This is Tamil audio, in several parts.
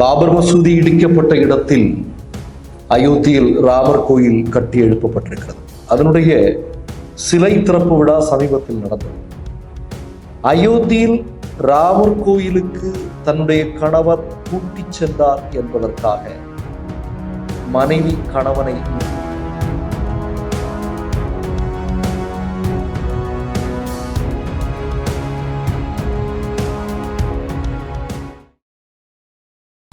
பாபர் மசூதி இடிக்கப்பட்ட இடத்தில் அயோத்தியில் ராமர் கோயில் கட்டி எழுப்பப்பட்டிருக்கிறது. அதனுடைய சிலை திறப்பு விழா சமீபத்தில் நடந்தது. அயோத்தியில் ராமர் கோயிலுக்கு தன்னுடைய கணவர் கூட்டிச் சென்றார் என்பதற்காக மனைவி கணவனை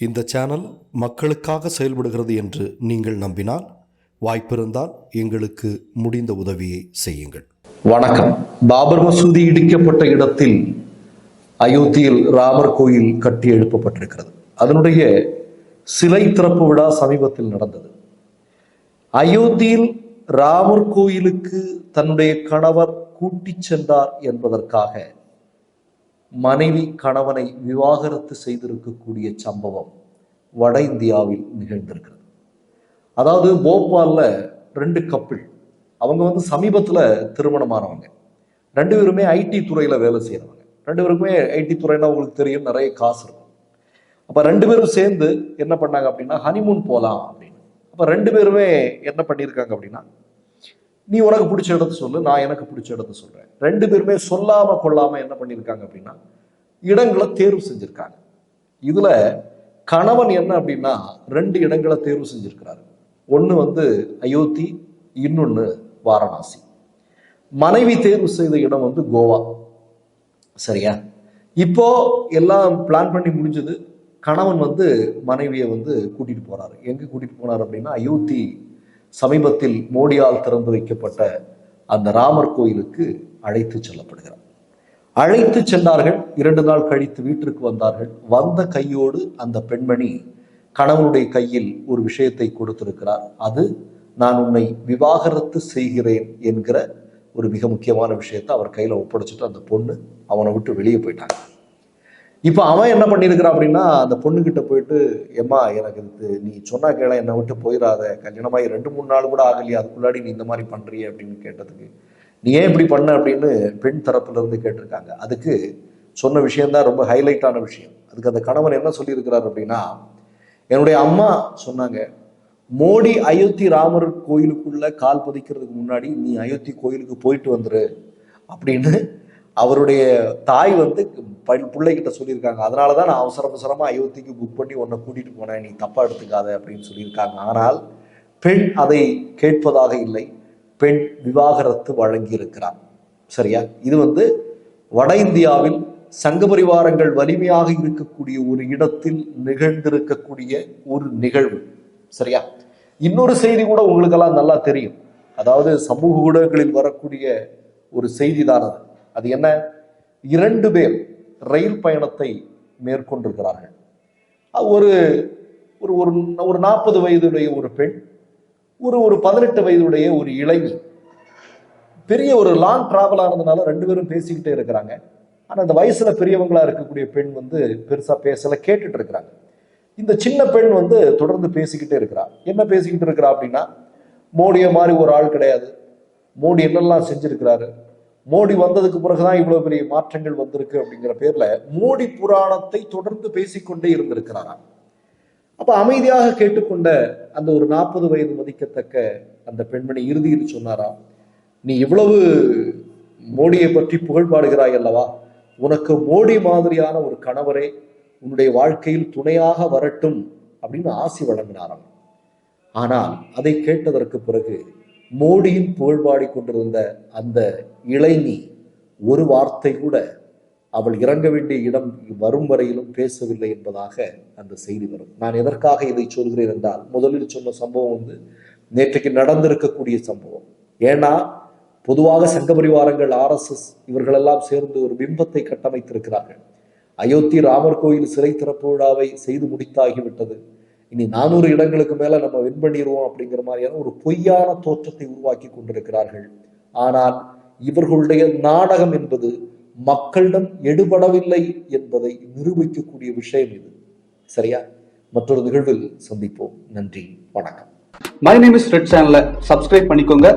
இந்த சேனல் மக்களுக்காக செயல்படுகிறது என்று நீங்கள் நம்பினால் வாய்ப்பிருந்தால் எங்களுக்கு முடிந்த உதவியை செய்யுங்கள். வணக்கம். பாபர் மசூதி இடிக்கப்பட்ட இடத்தில் அயோத்தியில் ராமர் கோயில் கட்டி எழுப்பப்பட்டிருக்கிறது. அதனுடைய சிலை திறப்பு விழா சமீபத்தில் நடந்தது. அயோத்தியில் ராமர் கோயிலுக்கு தன்னுடைய கணவர் கூட்டிச் சென்றார் என்பதற்காக மனைவி கணவனை விவாகரத்து செய்திருக்கக்கூடிய சம்பவம் வட இந்தியாவில் நிகழ்ந்திருக்கிறது. அதாவது போபாலில் ரெண்டு கப்பிள் அவங்க வந்து சமீபத்தில் திருமணமானவங்க. ரெண்டு பேருமே ஐடி துறையில் வேலை செய்கிறவங்க ரெண்டு பேருக்குமே ஐடி துறைன்னா உங்களுக்கு தெரியும் நிறைய காசு இருக்கும். அப்போ ரெண்டு பேரும் சேர்ந்து என்ன பண்ணாங்க அப்படின்னா ஹனிமூன் போகலாம் அப்படின்னு. அப்போ ரெண்டு பேருமே என்ன பண்ணியிருக்காங்க அப்படின்னா நீ உனக்கு பிடிச்ச இடத்த சொல்லு நான் எனக்கு பிடிச்ச இடத்த சொல்றேன். ரெண்டு பேருமே சொல்லாம கொள்ளாம என்ன பண்ணியிருக்காங்க அப்படின்னா இடங்களை தேர்வு செஞ்சிருக்காங்க. இதுல கணவன் என்ன அப்படின்னா ரெண்டு இடங்களை தேர்வு செஞ்சிருக்கிறாரு. ஒன்று வந்து அயோத்தி இன்னொன்று வாரணாசி. மனைவி தேர்வு செய்த இடம் வந்து கோவா. சரியா? இப்போ எல்லாம் பிளான் பண்ணி முடிஞ்சது கணவன் வந்து மனைவியை வந்து கூட்டிட்டு போறாரு. எங்க கூட்டிட்டு போனார் அப்படின்னா அயோத்தி சமீபத்தில் மோடியால் திறந்து வைக்கப்பட்ட அந்த ராமர் கோயிலுக்கு அழைத்து செல்லப்படுகிறார். அழைத்து சென்றார்கள். இரண்டு நாள் கழித்து வீட்டிற்கு வந்தார்கள். வந்த கையோடு அந்த பெண்மணி கணவனுடைய கையில் ஒரு விஷயத்தை கொடுத்திருக்கிறார். அது நான் உன்னை விவாகரத்து செய்கிறேன் என்கிற ஒரு மிக முக்கியமான விஷயத்தை அவர் கையில ஒப்படைச்சிட்டு அந்த பொண்ணு அவனை விட்டு வெளியே போயிட்டாங்க. இப்போ அவன் என்ன பண்ணியிருக்கிறான் அப்படின்னா அந்த பொண்ணுகிட்ட போயிட்டு எம்மா எனக்கு இது நீ சொன்னா கேள என்னை விட்டு போயிடாத. கல்யாணமாகி ரெண்டு மூணு நாள் கூட ஆகலையா அதுக்குள்ளாடி நீ இந்த மாதிரி பண்ணுறிய அப்படின்னு கேட்டதுக்கு. நீ ஏன் இப்படி பண்ண? அப்படின்னு பெண் தரப்புலேருந்து கேட்டிருக்காங்க. அதுக்கு சொன்ன விஷயம்தான் ரொம்ப ஹைலைட்டான விஷயம். அதுக்கு அந்த கணவன் என்ன சொல்லியிருக்கிறார் அப்படின்னா என்னுடைய அம்மா சொன்னாங்க மோடி அயோத்தி ராமர் கோயிலுக்குள்ள கால் பதிக்கிறதுக்கு முன்னாடி நீ அயோத்தி கோயிலுக்கு போயிட்டு வந்துரு அப்படின்னு அவருடைய தாய் வந்து பிள்ளைகிட்ட சொல்லியிருக்காங்க. அதனால தான் நான் அவசர அவசரமாக அயோத்திக்கு புக் பண்ணி உன்னை கூட்டிட்டு போனேன். நீ தப்பா எடுத்துக்காத அப்படின்னு சொல்லியிருக்காங்க. ஆனால் பெண் அதை கேட்பதாக இல்லை. பெண் விவாகரத்து வழங்கி இருக்கிறார் சரியா? இது வந்து வட இந்தியாவில் சங்க பரிவாரங்கள் வலிமையாக இருக்கக்கூடிய ஒரு இடத்தில் நிகழ்ந்திருக்கக்கூடிய ஒரு நிகழ்வு. சரியா? இன்னொரு செய்தி கூட உங்களுக்கெல்லாம் நல்லா தெரியும். அதாவது சமூக ஊடகங்களில் வரக்கூடிய ஒரு செய்தி தான் அது அது என்ன? இரண்டு பேர் ரயில் பயணத்தை மேற்கொண்டிருக்கிறார்கள். ஒரு ஒரு ஒரு ஒரு நாற்பது வயதுடைய ஒரு பெண் ஒரு ஒரு பதினெட்டு வயதுடைய ஒரு இளைஞி பெரிய ஒரு லாங் டிராவல் ஆனதுனால ரெண்டு பேரும் பேசிக்கிட்டே இருக்கிறாங்க. ஆனால் அந்த வயசுல பெரியவங்களா இருக்கக்கூடிய பெண் வந்து பெருசா பேசல கேட்டுட்டு இருக்கிறாங்க. இந்த சின்ன பெண் வந்து தொடர்ந்து பேசிக்கிட்டே இருக்கிறா. என்ன பேசிக்கிட்டு இருக்கிறா அப்படின்னா மோடியை மாதிரி ஒரு ஆள் கிடையாது. மோடி என்னெல்லாம் செஞ்சிருக்கிறாரு? மோடி வந்ததுக்கு பிறகுதான் இவ்வளவு பெரிய மாற்றங்கள் வந்திருக்கு அப்படிங்கிற பேர்ல மோடி புராணத்தை தொடர்ந்து பேசிக்கொண்டே இருந்திருக்கிறாராம் அப்ப அமைதியாக கேட்டுக்கொண்ட அந்த ஒரு நாற்பது வயது மதிக்கத்தக்க அந்த பெண்மணி இறுதியில் சொன்னாராம் நீ இவ்வளவு மோடியை பற்றி புகழ் பாடுகிறாய் அல்லவா? உனக்கு மோடி மாதிரியான ஒரு கணவரே உன்னுடைய வாழ்க்கையில் துணையாக வரட்டும் அப்படின்னு ஆசி வழங்கினாராம். ஆனால் அதை கேட்டதற்கு பிறகு மோடியின் புகழ்பாடிக் கொண்டிருந்த அந்த இளைஞி ஒரு வார்த்தை கூட அவள் இறங்க வேண்டிய இடம் வரும் வரையிலும் பேசவில்லை என்பதாக அந்த செய்தி வரும். நான் எதற்காக இதை சொல்கிறேன் என்றால் முதலில் சொன்ன சம்பவம் வந்து நேற்றைக்கு நடந்திருக்கக்கூடிய சம்பவம். ஏன்னா பொதுவாக சங்க பரிவாரங்கள் ஆர்எஸ்எஸ் இவர்களெல்லாம் சேர்ந்து ஒரு பிம்பத்தை கட்டமைத்திருக்கிறார்கள். அயோத்தி ராமர் கோயில் சிலை திறப்பு விழாவை செய்து முடித்தாகிவிட்டது. இனி நானூறு இடங்களுக்கு மேல நம்ம வின் பண்ணிடுவோம் அப்படிங்கிற மாதிரியான ஒரு பொய்யான தோற்றத்தை உருவாக்கி கொண்டிருக்கிறார்கள். ஆனால் இவர்களுடைய நாடகம் என்பது மக்களிடம் எடுபடவில்லை என்பதை நிரூபிக்கக்கூடிய விஷயம் இது. சரியா? மற்றொரு நிகழ்வில் சந்திப்போம். நன்றி. வணக்கம். மை நேம் இஸ் ரெட் சேனலை சப்ஸ்கிரைப் பண்ணிக்கோங்க.